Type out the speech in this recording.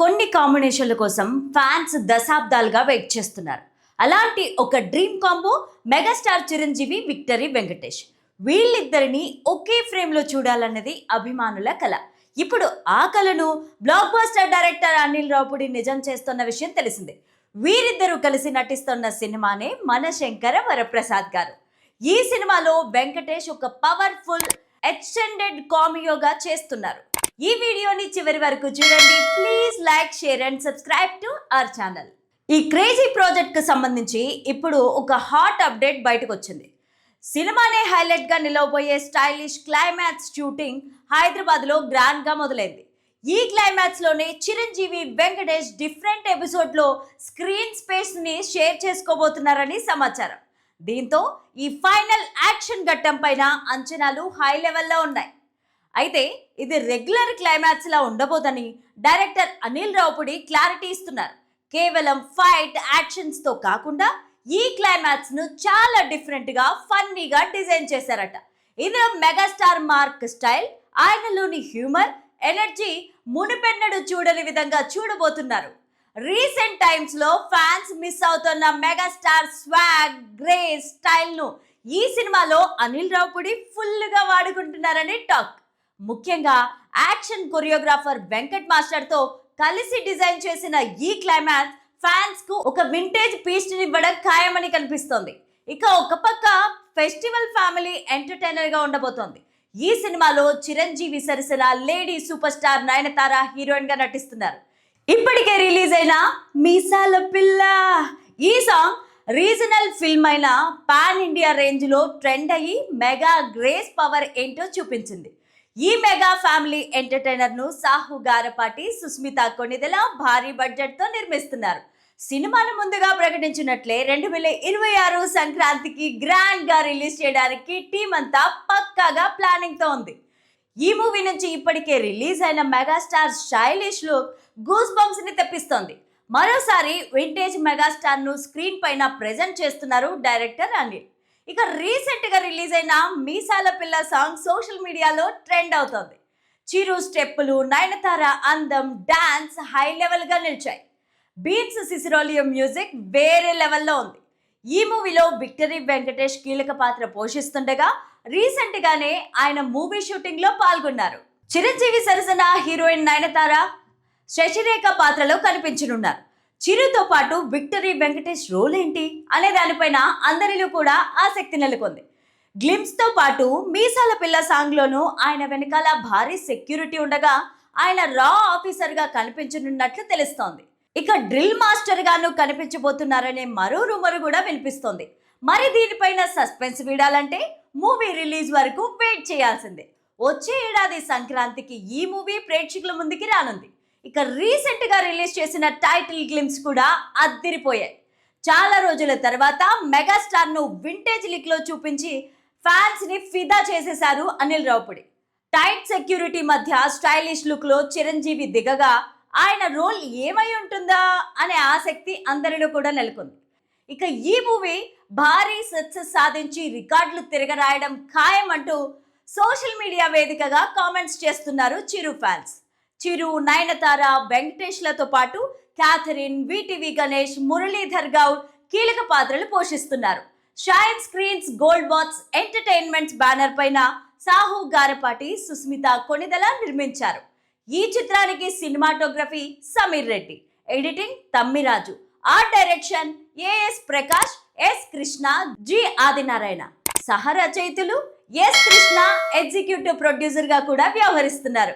కొన్ని కాంబినేషన్ల కోసం ఫ్యాన్స్ దశాబ్దాలుగా వెయిట్ చేస్తున్నారు. అలాంటి ఒక dream combo megastar Chiranjeevi victory Venkatesh. వీళ్ళిద్దరిని ఒకే ఫ్రేమ్లో చూడాలన్నది అభిమానుల కళ ఇప్పుడు ఆ కళను black buster director Anil Ravipudi నిజం చేస్తున్న విషయం తెలిసిందే. వీరిద్దరూ కలిసి నటిస్తున్న సినిమానే మన శంకర వరప్రసాద్ గారు. ఈ సినిమాలో వెంకటేష్ ఒక పవర్ఫుల్ ఎక్స్టెండెడ్ కామియోగా చేస్తున్నారు. ఈ వీడియోని చివరి వరకు చూడండి. Please like share and subscribe to our channel ఈ క్రేజీ ప్రాజెక్ట్కి సంబంధించి ఇప్పుడు ఒక హాట్ అప్డేట్ బయటకు వచ్చింది. సినిమానే హైలైట్గా నిలవబోయే స్టైలిష్ క్లైమాక్స్ షూటింగ్ హైదరాబాద్లో గ్రాండ్గా మొదలైంది. ఈ క్లైమాక్స్లోనే చిరంజీవి వెంకటేష్ డిఫరెంట్ ఎపిసోడ్లో స్క్రీన్ స్పేస్ని షేర్ చేసుకోబోతున్నారని సమాచారం. దీంతో ఈ ఫైనల్ యాక్షన్ ఘట్టం పైన అంచనాలు హై లెవెల్లో ఉన్నాయి. అయితే ఇది రెగ్యులర్ క్లైమాక్స్ లా ఉండబోదని డైరెక్టర్ అనిల్ రావుపుడి క్లారిటీ ఇస్తున్నారు. కేవలం ఫైట్ యాక్షన్స్తో కాకుండా ఈ క్లైమాక్స్ను చాలా డిఫరెంట్గా ఫన్నీగా డిజైన్ చేశారట. ఇది మెగాస్టార్ మార్క్ స్టైల్ ఆయనలోని హ్యూమర్ ఎనర్జీ మునిపెన్నడు చూడని విధంగా చూడబోతున్నారు. రీసెంట్ టైమ్స్లో ఫ్యాన్స్ మిస్ అవుతున్న మెగాస్టార్ స్వాగ్ గ్రే స్టైల్ను ఈ సినిమాలో అనిల్ రావుపుడి ఫుల్గా వాడుకుంటున్నారని టాక్ ముఖ్యంగా యాక్షన్ కొరియోగ్రాఫర్ వెంకట్ మాస్టర్తో కలిసి డిజైన్ చేసిన ఈ క్లైమాక్స్ ఫ్యాన్స్కు ఒక వింటేజ్ పీస్ట్ ఇవ్వడం ఖాయమని కనిపిస్తోంది. ఇక ఒక పక్క ఫెస్టివల్ ఫ్యామిలీ ఎంటర్టైనర్గా ఉండబోతోంది. ఈ సినిమాలో చిరంజీవి సరసన లేడీ సూపర్ స్టార్ నయనతార హీరోయిన్గా నటిస్తున్నారు. ఇప్పటికే రిలీజ్ అయిన మీసాల పిల్ల! ఈ సాంగ్ రీజనల్ ఫిల్మ్ అయిన పాన్ ఇండియా రేంజ్లో ట్రెండ్ అయ్యి మెగా గ్రేస్ పవర్ ఏంటో చూపించింది. ఈ మెగా ఫ్యామిలీ ఎంటర్టైనర్ను సాహు గారపాటి సుస్మిత కొనిదెల భారీ బడ్జెట్తో నిర్మిస్తున్నారు. సినిమాను ముందుగా ప్రకటించినట్లే రెండు వేల ఇరవై ఆరు సంక్రాంతికి గ్రాండ్గా రిలీజ్ చేయడానికి టీం అంతా పక్కాగా ప్లానింగ్తో ఉంది. ఈ మూవీ నుంచి ఇప్పటికే రిలీజ్ అయిన మెగాస్టార్ స్టైలిష్ లుక్ గూస్ బంప్స్ని తెప్పిస్తోంది. మరోసారి వింటేజ్ మెగాస్టార్ను స్క్రీన్ పైన ప్రెజెంట్ చేస్తున్నారు డైరెక్టర్ అనిల్. ఇక రీసెంట్గా రిలీజ్ అయిన మీసాల పిల్ల సాంగ్ సోషల్ మీడియాలో ట్రెండ్ అవుతోంది. చిరు స్టెప్పులు నయనతార అందం డాన్స్ హై లెవెల్గా నిలిచాయి. బీట్స్ సిసిరోలియం మ్యూజిక్ వేరే లెవెల్లో ఉంది. ఈ మూవీలో విక్టరీ వెంకటేష్ కీలక పాత్ర పోషిస్తుండగా రీసెంట్ గానే ఆయన మూవీ షూటింగ్లో పాల్గొన్నారు. చిరంజీవి సరసన హీరోయిన్ నయనతార శశిరేఖ పాత్రలో కనిపించనున్నారు. చిరుతో పాటు విక్టరీ వెంకటేష్ రోల్ ఏంటి అనే దానిపైన అందరిలో కూడా ఆసక్తి నెలకొంది. గ్లిమ్స్తో పాటు మీసాల పిల్ల సాంగ్లోనూ ఆయన వెనకాల భారీ సెక్యూరిటీ ఉండగా ఆయన రా ఆఫీసర్గా కనిపించనున్నట్లు తెలుస్తోంది. ఇక డ్రిల్ మాస్టర్గాను కనిపించబోతున్నారనే మరో రూమర్ కూడా వినిపిస్తోంది. మరి దీనిపైన సస్పెన్స్ వీడాలంటే మూవీ రిలీజ్ వరకు వెయిట్ చేయాల్సిందే. వచ్చే ఏడాది సంక్రాంతికి ఈ మూవీ ప్రేక్షకుల ముందుకి రానుంది. ఇక రీసెంట్గా రిలీజ్ చేసిన టైటిల్ గ్లిమ్స్ కూడా అద్దిరిపోయాయి. చాలా రోజుల తర్వాత మెగాస్టార్ను వింటేజ్ లిక్లో చూపించి ఫ్యాన్స్ని ఫిదా చేసేశారు అనిల్ రావుపడి. టైట్ సెక్యూరిటీ మధ్య స్టైలిష్ లుక్లో చిరంజీవి దిగగా ఆయన రోల్ ఏమై ఉంటుందా అనే ఆసక్తి అందరిలో కూడా నెలకొంది. ఇక ఈ మూవీ భారీ సక్సెస్ సాధించి రికార్డులు తిరగరాయడం ఖాయం అంటూ సోషల్ మీడియా వేదికగా కామెంట్స్ చేస్తున్నారు చిరు ఫ్యాన్స్. చిరు నయనతార వెంకటేష్లతో పాటు క్యాథరిన్ విటివి గణేష్ మురళీధర్ గౌడ్ కీలక పాత్రలు పోషిస్తున్నారు. Shine screens gold box entertainments banner పైన సాహు గారపాటి సుస్మిత కొనిదల నిర్మించారు. ఈ చిత్రానికి cinematography Sameer Reddy editing Tammiraju art direction AS Prakash S Krishna G Adinarayana. సహ రచయితలు ఎస్ కృష్ణ ఎగ్జిక్యూటివ్ ప్రొడ్యూసర్గా కూడా వ్యవహరిస్తున్నారు.